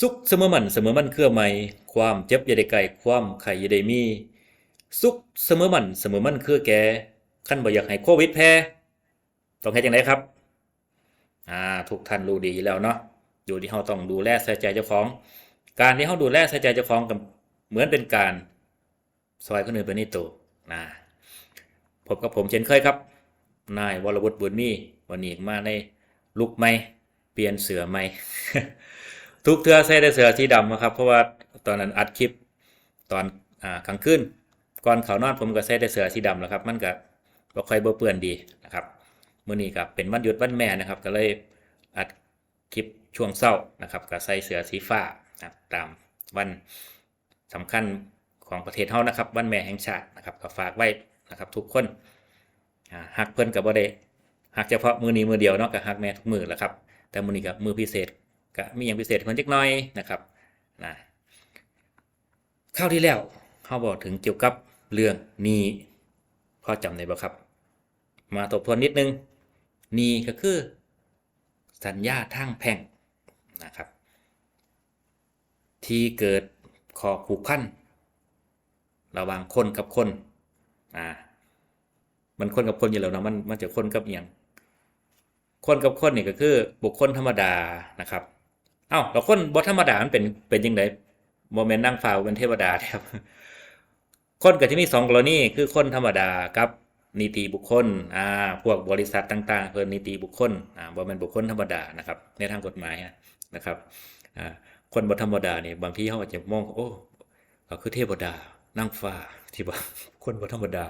สุขเสมอมันเสมอมันเครือไม่ความเจ็บอย่าได้ไกลความไข่อย่าได้มี สุขเสมอมันเสมอมันเครือแก่ขั้นบ่อยากให้โควิดแพ้ต้องเฮ็ดจังไดครับ อ่าทุกท่านรู้ดีแล้วเนาะอยู่ที่เราต้องดูแลใส่ใจเจ้าของ การที่เราดูแลใส่ใจเจ้าของกับเหมือนเป็นการซอยคนอื่นเป็นนิโตวนะพบกับผมเช่นเคยครับ นายวรวุฒิบุญมีวันนี้มาในลุกใหม่เปลี่ยนเสือใหม่ ทุกเทือใส่ได้เสือสีดำนะครับ เพราะว่าตอนนั้นอัดคลิปตอนอ่ากลางคืนก่อนเขานอนผมก็ใส่ได้เสือสีดำแล้วครับ มันก็บ่ค่อยบ่เปื้อนดีนะครับมื้อนี้ก็เป็นวันหยุดวันแม่นะครับ ก็เลยอัดคลิปช่วงเช้านะครับก็ใส่เสือสีฟ้านะตามวันสำคัญของประเทศเฮานะครับ วันแม่แห่งชาตินะครับก็ฝากไว้นะครับ ทุกคนอ่าฮักเพิ่นกับบ่ได้ฮักเฉพาะมือนี้มือเดียวเนาะกับฮักแม่ทุกมือแหละครับ แต่มือนี้กับมือพิเศษ ก็มีอย่างพิเศษเพิ่นจักน่อยนะครับนะคราวที่แล้วเขาบอกถึงเกี่ยวกับเรื่องนี้พอจำได้บ่ครับ มาทบทวนนิดนึงนี้ก็คือ สัญญาทางแพ่งนะครับ ที่เกิดขอผูกพันระหว่างคนกับคนอ่ามันคนกับคนอยู่แล้วเนาะมันมันจะคนกับอย่างคนกับคนนี่ก็คือบุคคลธรรมดานะครับ เอ้าแล้วคนบ่ธรรมดามันเป็นเป็นยังไงโมเมนต์นั่งฟ้าเป็นเทวดาครับคนก็จะมีสองกรณีคือคนธรรมดากับนิติบุคคลอ่าพวกบริษัทต่าง ๆ เพิ่นนิติบุคคลอ่าบ่แม่นบุคคลธรรมดานะครับ ในทางกฎหมายนะครับอ่าคนบ่ธรรมดาเนี่ยบางที่เขาอาจจะมองโอ้เขาคือเทวดานั่งฟ้าที่ว่าคนบ่ธรรมดา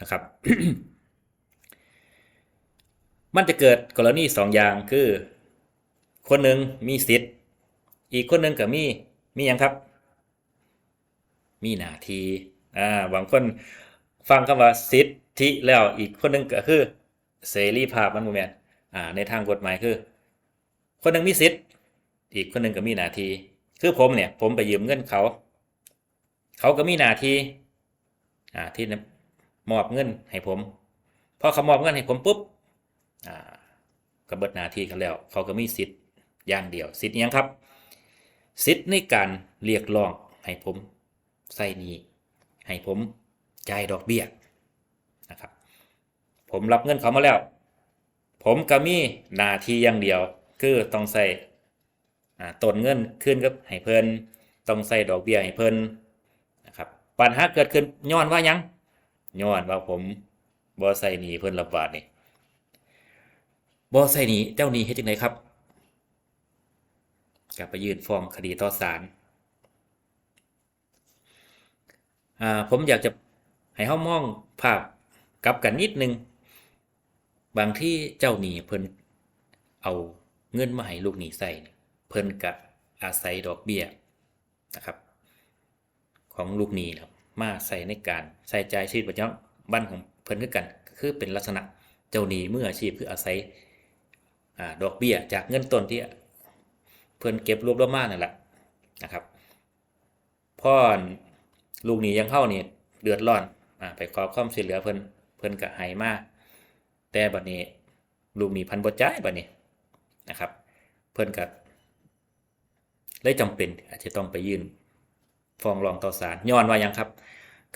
นะครับ มันจะเกิดกรณีสองอย่างคือ คนหนึ่งมีสิทธิ์ อีกคนหนึ่งก็มี มีหยังครับ มีหน้าที่อ่าบางคนฟังคำว่าสิทธิแล้วอีกคนหนึ่งก็คือ เสรีภาพมันบ่แม่นอ่า ในทางกฎหมายคือ คนหนึ่งมีสิทธิ์ อีกคนหนึ่งก็มีหน้าที่คือผมเนี่ย ผมไปยืมเงินเขา เขาก็มีหน้าที่อ่าที่มอบเงินให้ผมพอเขามอบเงินให้ผมปุ๊บอ่าก็เบิดหน้าที่กันแล้ว เขาก็มีสิทธิ์ อย่างเดียวสิทธิ์ยังครับ สิทธิ์ในการเรียกร้องให้ผมใส่นี้ให้ผมจ่ายดอกเบี้ยนะครับ ผมรับเงินเขามาแล้ว ผมก็มีหน้าที่อย่างเดียว คือต้องใส่ต้นเงินขึ้นกับให้เพิ่นต้องใส่ดอกเบี้ยให้เพิ่นนะครับปัญหาเกิดขึ้นย้อนว่ายังย้อนว่าผมบ่ใส่หนี้เพิ่นละบาทนี่บ่ใส่หนี้เจ้าหนี้เฮ็ดจังไดครับ กลับไปยื่นฟ้องคดีต่อศาลผมอยากจะให้เฮามองภาพกลับกันนิดนึง บางที่เจ้าหนี้เพิ่นเอาเงินมาให้ลูกหนี้ใส่เพิ่นก็อาศัยดอกเบี้ยนะครับ ของลูกหนี้ครับมาใส่ในการใส่ใจชีวิตประจำวันของเพิ่นคือกันก็คือเป็นลักษณะเจ้าหนี้มืออาชีพคืออาศัยอดอกเบี้ยจากเงินต้นที่ เพิ่อนเก็บรวบรวมมากนั่นแหละนะครับพ่อลูกหนียังเข้านี่เดือดร้อนอ่าไปขอความช่วยเหลือเพิ่อนเพิ่อนก็ให้มาก แต่บัดนี้ลูกหนีพันบ่จ่ายบัดนี้นะครับ เพิ่อนก็เลยจำเป็นอาจจะต้องไปยื่นฟ้องร้องต่อศาลย้อนว่ายังครับ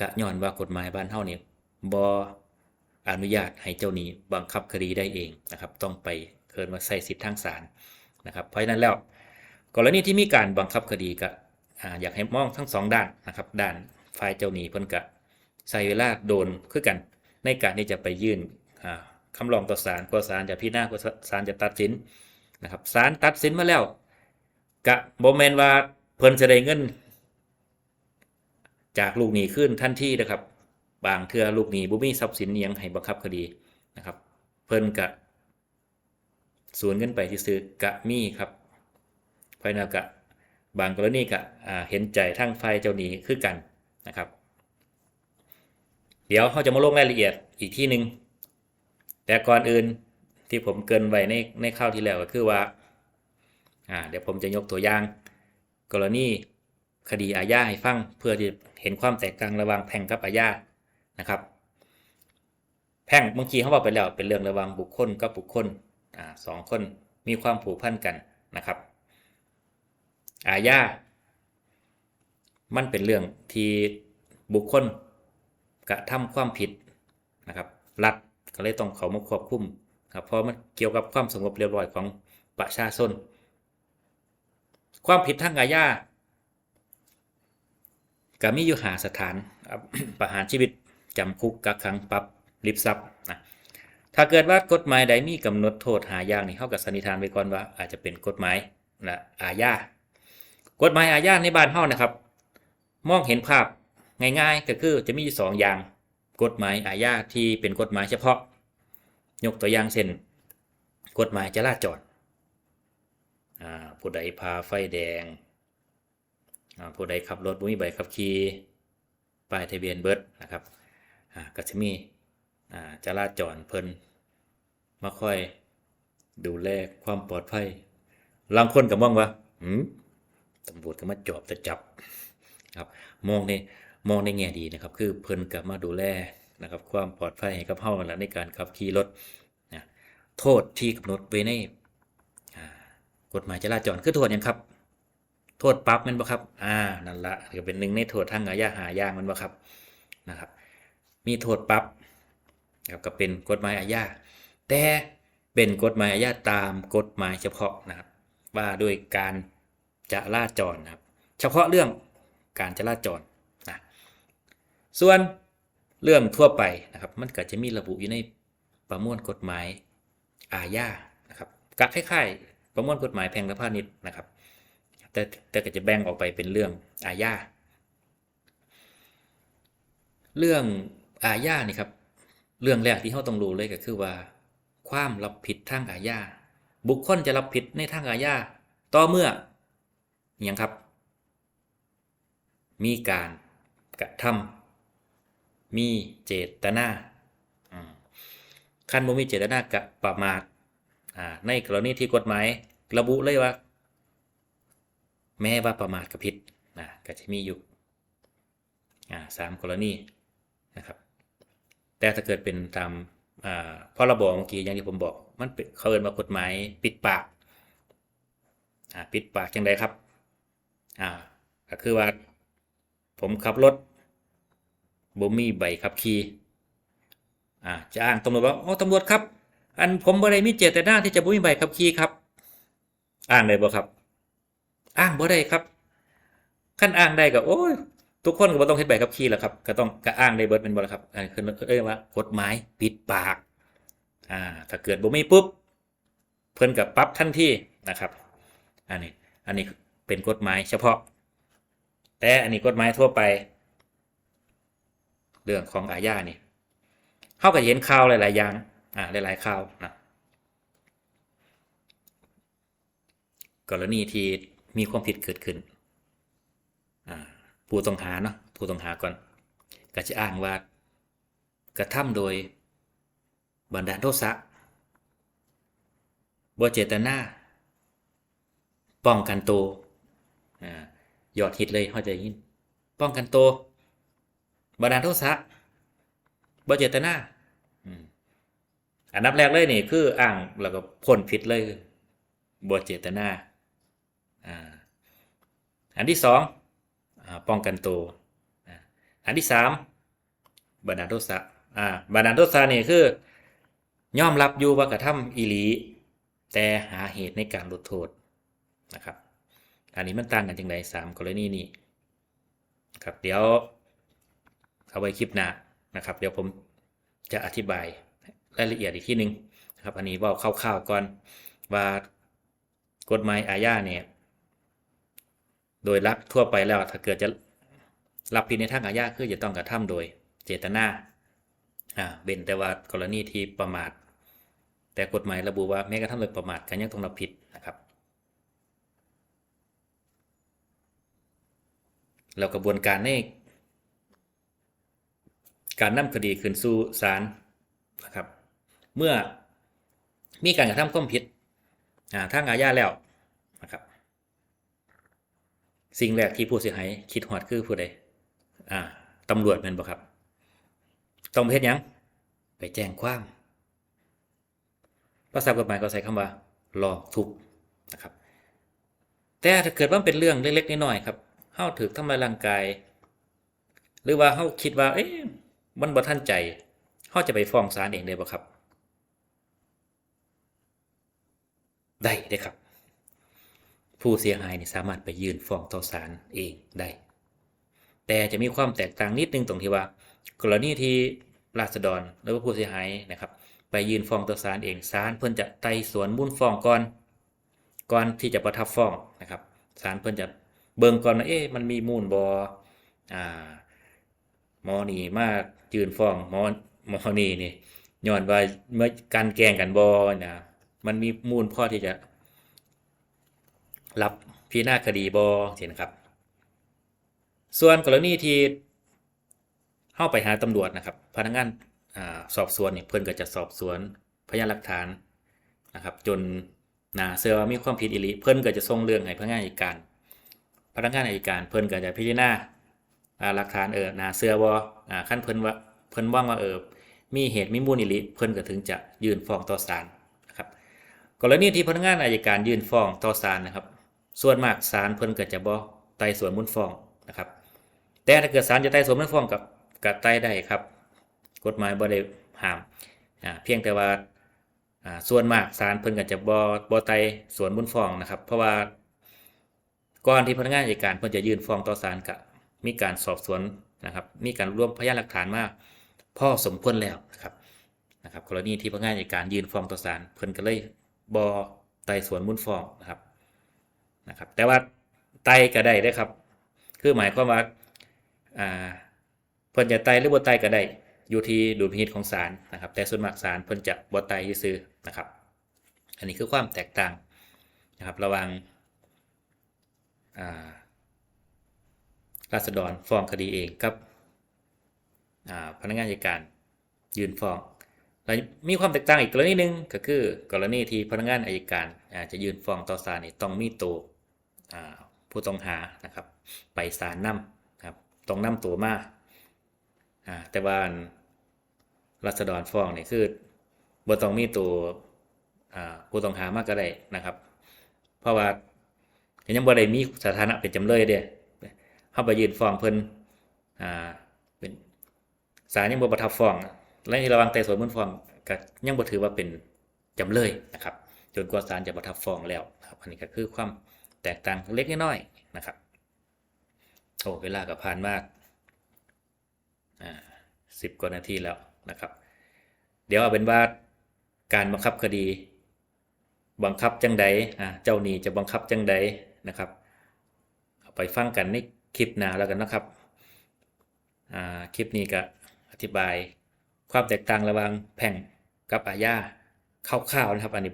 กะย้อนว่ากฎหมายบ้านเฮานี่บ่อนุญาตให้เจ้าหนี้บังคับคดีได้เองนะครับ ต้องไปเคินว่าใส่สิทธิ์ทางศาลนะครับ เพราะฉะนั้นแล้ว กรณีที่มีการบังคับคดีก็อยากให้มองทั้งสองด้านนะครับด้านฝ่ายเจ้าหนี้เพิ่นก็ใช้เวลาโดนคือกัน ในการที่จะไปยื่นอ่าคำร้องต่อศาลกว่าศาลจะพิจารณากว่าศาลจะตัดสินนะครับศาลตัดสินมาแล้วกะบ่แมนว่าเพิ่นจะได้เงิน จากลูกหนี้ขึ้นทันทีนะครับ บางเทื่อลูกหนี้บ่มีทรัพย์สินอิหยังให้บังคับคดีนะครับ เพิ่นกะสูญเงินไปที่ซื้อกะมีครับ เพราะนั้นกะบางกรณีกะอ่าเห็นใจทั้งฝ่ายเจ้าหนี้คือกันนะครับ เดี๋ยวเขาจะมาลงรายละเอียดอีกที่หนึ่งแต่ก่อนอื่นที่ผมเกินไว้ในในข้าวที่แล้วก็คือว่าเดี๋ยวผมจะยกตัวอย่าง กรณีคดีอาญาให้ฟังเพื่อที่เห็นความแตกต่างระหว่างแพ่งกับอาญานะครับ แพ่งบางทีเขาบอกไปแล้วเป็นเรื่องระหว่างบุคคลกับบุคคลอสองคนมีความผูกพันกันนะครับ อาญา มันเป็นเรื่องที่บุคคลกระทำความผิดนะครับ รัฐก็เลยต้องเขามาควบคุมครับเพราะมันเกี่ยวกับความสงบเรียบร้อยของประชาชน ความผิดทางอาญาก็มีอยู่หาสถานประหารชีวิตจำคุกกักขังปรับริบทรัพย์นะถ้าเกิดว่ากฎหมายใดมีกำหนดโทษหาย่างนี่เข้ากับสันนิษฐานไว้ก่อนว่าอาจจะเป็นกฎหมายนะอาญา กฎหมายอาญาในบ้านเฮานะครับ มองเห็นภาพง่ายๆ ก็คือจะมีสองอย่าง กฎหมายอาญาที่เป็นกฎหมายเฉพาะ ยกตัวอย่างเช่นกฎหมายจราจรผู้ใดพาไฟแดงผู้ใดขับรถบ่มีใบขับขี่ป้ายทะเบียนเบิดนะครับก็จะมีจราจรเพิ่นมาค่อยดูแลความปลอดภัยบางคนก็มองว่า ตำรวจก็มาจอบจะจับครับมองในมองในแง่ดีนะครับ คือเพิ่นก็มาดูแลนะครับ ความปลอดภัยให้กับเฮานั่นล่ะในการขับขี่รถนะโทษที่กำหนดไว้ในกฎหมายจราจรคือโทษยังครับ โทษปรับมันบ่ครับ อ่านั่นละก็เป็นหนึ่งในโทษทางอาญาหายางมันบ่ครับนะครับ มีโทษปรับครับก็เป็นกฎหมายอาญาแต่เป็นกฎหมายอาญาตามกฎหมายเฉพาะนะครับว่าด้วยการ จราจรนะครับ เฉพาะเรื่องการจราจรนะส่วนเรื่องทั่วไปนะครับ มันก็จะมีระบุอยู่ในประมวลกฎหมายอาญานะครับก็คล้ายๆ ประมวลกฎหมายแพ่งและพาณิชย์นะครับ แต่แต่ก็จะแบ่งออกไปเป็นเรื่องอาญาเรื่องอาญานี่ครับ เรื่องแรกที่เราต้องรู้เลยก็คือว่า ความรับผิดทางอาญาบุคคลจะรับผิดในทางอาญาต่อเมื่อ ย่างครับ มีการกระทำมีเจตนาขั้นบ่มีเจตนากะประมาทในกรณีที่กฎหมาย ระบุเลยว่า แม้ว่าประมาทกับผิดนะก็จะมีอยู่สามกรณีนะครับ แต่ถ้าเกิดเป็นตามอ่าพรบเมื่อกี้อย่างที่ผมบอก มันเขาเรียกว่ากฎหมายปิดปากปิดปากจังไดครับ อ่าก็คือว่า ผมขับรถบ่มีใบขับขี่อ่าจะอ้างตำรวจว่าอ๋อตำรวจครับ อันผมบ่ได้มีเจตนาที่จะบ่มีใบขับขี่ครับ อ้างได้บ่ครับ อ้างบ่ได้ครับขั้นอ้างได้ก็โอ้ยทุกคนก็บ่ต้องเฮ็ดใบขับขี่แหละครับก็ต้องก็อ้างได้เบิดเป็นบ่ละครับอันนี้คือเอ้ยว่ากฎหมายปิดปากอ่าถ้าเกิดบ่มีปุ๊บเพิ่นก็ปรับทันทีนะครับ อันนี้ อันนี้ เป็นกฎหมายเฉพาะ แต่อันนี้กฎหมายทั่วไป เรื่องของอาญานี่เฮาก็เห็นข่าวหลาย ๆ อย่างอ่าหลาย ๆ ข่าวนะกรณีที่มีความผิดเกิดขึ้นอ่าผู้ต้องหาเนาะผู้ต้องหาก่อนก็จะอ้างว่ากระทำโดยบันดาลโทษะบ่เจตนาป้องกันตัว อ่ายอดฮิตเลยเขาใจะยินป้องกันตัวบันดาลโทษะบ่เจตนาอันดับแรกเลยนี่คืออ้างแล้วก็พ้นผิดเลยบ่เจตนาอันที่สองป้องกันตัวอันที่สามบันดาลโทษะอ่าบันดาลโทษะนี่คือยอมรับอยู่ว่ากระทำอีหลีแต่หาเหตุในการลดโทษนะครับ อันนี้มันต่างกันจังไดสามกรณีนี้ครับเดี๋ยวเอาไว้คลิปหน้านะครับ เดี๋ยวผมจะอธิบายรายละเอียดอีกทีหนึ่งนะครับอันนี้ว่าคร่าวๆก่อนว่ากฎหมายอาญาเนี่ยโดยลักทั่วไปแล้วถ้าเกิดจะรับผิดในทางอาญาคือจะต้องกระทำโดยเจตนาอ่าเว้นแต่ว่ากรณีที่ประมาท แต่กฎหมายระบุว่าแม้กระทั่งเลยประมาทก็ยังต้องรับผิดนะครับ แล้วกระบวนการในการนำคดีขึ้นสู่ศาลนะครับ เมื่อมีการกระทำความผิดทางอาญาแล้วนะครับ สิ่งแรกที่ผู้เสียหายคิดหอดคือผู้ใดตำรวจแม่นบ่ครับ ต้องเฮ็ดยัง ไปแจ้งความภาษากฎหมายก็ใช้คำว่า รอทุกนะครับ แต่ถ้าเกิดว่าเป็นเรื่องเล็กๆน้อยๆครับ เฮาถูกทำลายร่างกาย หรือว่าเฮาคิดว่า เอ๊ะมันบ่ทันใจเฮาจะไปฟ้องศาลเองได้บ่ครับ ได้เด้ครับ ผู้เสียหายนี่สามารถไปยื่นฟ้องต่อศาลเองได้ แต่จะมีความแตกต่างนิดนึงตรงที่ว่า กรณีที่ราษฎรหรือว่าผู้เสียหายนะครับ ไปยื่นฟ้องต่อศาลเองศาลเพิ่นจะไต่สวนมูลฟ้องก่อนก่อนที่จะประทับฟ้องนะครับศาลเพิ่นจะ เบิ่งก่อนว่าเอ๊ะมันมีมูลบ่อ่าหมอนี่มากยืนฟ้องหมอหมอนี่นี่ย้อนว่าเมื่อการแกงกันบ่นะมันมีมูลพอที่จะ รับพิจารณาคดีบ่สินครับ ส่วนกรณีที่เข้าไปหาตำรวจนะครับ พนักงานอาสอบสวนเนี่ยเพิ่อนก็จะสอบสวนพยานหลักฐานนะครับ จนนาเสือว่ามีความผิดอิริเพิ่อนก็จะส่งเรื่องให้พนักงานอัยการ พนักงานอัยการเพิ่นก็จะพิจารณาหลักฐานเออนาเสือบอขั้นเพิ่นว่าเพิ่นว่างว่าเออมีเหตุมีมูลอิริเพิ่นก็ถึงจะยื่นฟ้องต่อศาลนะครับกรณีที่พนักงานอัยการยื่นฟ้องต่อศาลนะครับ ส่วนมากศาลเพิ่นก็จะบ่ไต่สวนมูลฟ้องนะครับ แต่ถ้าเกิดศาลจะไต่สวนมูลฟ้องกับกับไต่ได้ครับ กฎหมายบ่ได้ห้ามเพียงแต่ว่าส่วนมากศาลเพิ่นก็จะบ่บ่ไต่สวนมูลฟ้องนะครับ เพราะว่า ก่อนที่พนักงานอัยการเพิ่นจะยื่นฟ้องต่อศาลก็มีการสอบสวนนะครับ มีการรวมพยานหลักฐานมาพ่อสมควรแล้วนะครับนะครับกรณีที่พนักงานอัยการยื่นฟ้องต่อศาลเพิ่นก็เลยบ่ไต่สวนมูลฟ้องนะครับนะครับ แต่ว่าไตก็ได้เด้ครับ คือหมายความว่าอ่าเพิ่นจะไตหรือบ่ไตก็ได้อยู่ที่ดุลพินิจของศาลนะครับ แต่ส่วนมากศาลเพิ่นจะบ่ไตซื่อนะครับ อันนี้คือความแตกต่างนะครับ ระหว่าง ราษฎรฟ้องคดีเองกับพนักงานอัยการยื่นฟ้องแล้วมีความแตกต่างอีกกรณีหนึ่งก็คือกรณีที่พนักงานอัยการาจะยื่นฟ้องต่อศาลนี่ต้องมีตัวผู้ต้องหานะครับ ไปศาลนำครับต้องนำตัวมาาแต่ว่ารัษฎรฟ้องนี่คือบ่ต้องมีตัวผู้ต้องหามากก็ได้นะครับ เพราะว่า ยังบ่ได้มีสถานะเป็นจำเลยเด้เฮาไปยื่นฟ้องเพิ่นอ่าเป็นศาลยังบ่ประทับฟ้องและในระหว่างไต่สวนมูลฟ้องก็ยังบ่ถือว่าเป็นจำเลยนะครับ จนกว่าศาลจะประทับฟ้องแล้วครับอันนี้ก็คือความแตกต่างเล็กน้อยนะครับโอ้เวลาก็ผ่านมากอ่าสิบกว่านาทีแล้วนะครับ เดี๋ยวเอาเป็นว่าการบังคับคดี บังคับจังใดเจ้าหนี้จะบังคับจังใด นะครับเอาไปฟังกันในคลิปหน้าแล้วกันนะครับคลิปนี้ก็อธิบายความแตกต่างระหว่างแพ่งกับอาญาคร่าวๆนะครับ อันนี้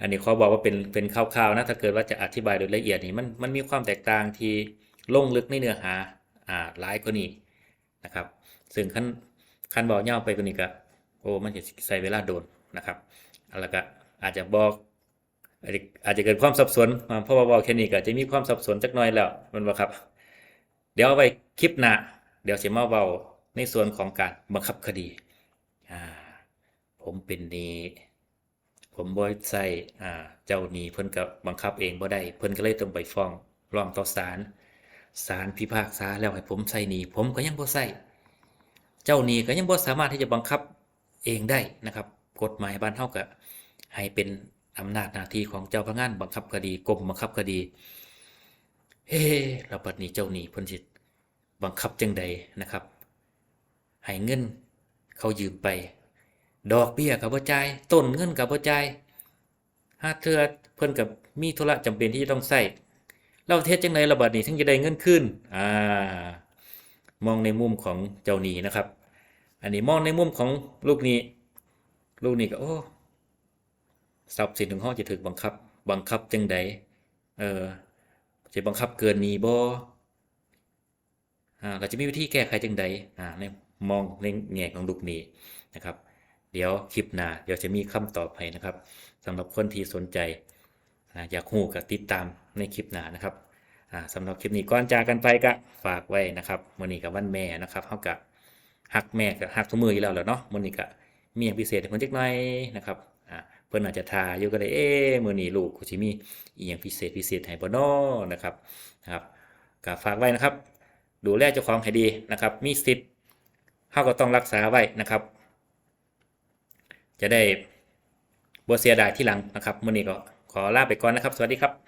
อันนี้ขอบอกว่าเป็นเป็นคร่าวๆนะถ้าเกิดว่าจะอธิบายโดยละเอียดนี่มันมันมีความแตกต่างที่ลงลึกในเนื้อหาอ่าหลายกว่านี้นะครับ ซึ่งขั้นขั้นบอกย่าไปกว่านี้ก็โอ้มันจะใส่เวลาโดนนะครับแล้วก็อาจจะบอก อาจจะเกิดความสับสนอ่าเพราะว่าบอกแค่นี้ก็อาจจะมีความสับสนจักหน่อยแล้วมันบ่ครับ เดี๋ยวไว้คลิปหน้าเดี๋ยวสิมาเว้าในส่วนของการบังคับคดีอ่าผมเป็นนี้ผมบ่ใส่อ่าเจ้าหนี้เพิ่นก็บังคับเองบ่ได้เพิ่นก็เลยต้องไปฟ้องร้องต่อศาลศาลพิพากษาแล้วให้ผมใส่หนี้ผมก็ยังบ่ใส่เจ้าหนี้ก็ยังบ่สามารถที่จะบังคับเองได้นะครับ กฎหมายบ้านเฮาก็ให้เป็น อำนาจหน้าที่ของเจ้าพนักงานบังคับคดีกรมบังคับคดี เฮ้แล้วบัดนี้เจ้าหนี้พิ่นสิบังคับจังใดนะครับให้เงินเขายืมไป ดอกเบี้ยกับบ่จ่ายต้นเงินกับบ่จ่ายหาเทือเพิ่นกับมีธุระจำเป็นที่จะต้องใช้เราเทศจังได๋ล่ะบัดนี้ถึงจะได้เงินคืนอ่ามองในมุมของเจ้าหนี้นะครับ อันนี้มองในมุมของลูกหนี้ ลูกหนี้ก็โอ้ ทรัพย์สินของเฮาจะถูกบังคับ บังคับจังใดเออจะบังคับเกินนี้บ่อ่าเราจะมีวิธีแก้ไขจังใดอ่าในมองในแง่ของลูกนี้นะครับ เดี๋ยวคลิปหน้าเดี๋ยวจะมีคำตอบให้นะครับสำหรับคนที่สนใจอ่าอยากหูกับติดตามในคลิปหน้านะครับอ่าสำหรับคลิปนี้ก่อนจากกันไปก็ฝากไว้นะครับมื้อนี้กับวันแม่นะครับเฮากับฮักแม่กับฮักทุกมืออยู่แล้วแหละเนาะมื้อนี้ก็มีอย่างพิเศษให้เพิ่นจักหน่อยนะครับ เพิ่นอาจจะทาอยู่ก็เลยเอ๊ะมื้อนี้ลูกกูสิมีอีหยังพิเศษพิเศษให้บ่นอนะครับนะครับก็ฝากไว้นะครับ ดูแลเจ้าของให้ดีนะครับ มีสิทธิ์เฮาก็ต้องรักษาไว้นะครับ จะได้บ่เสียดายที่หลังนะครับมื้อนี้ก็ขอลาไปก่อนนะครับ สวัสดีครับ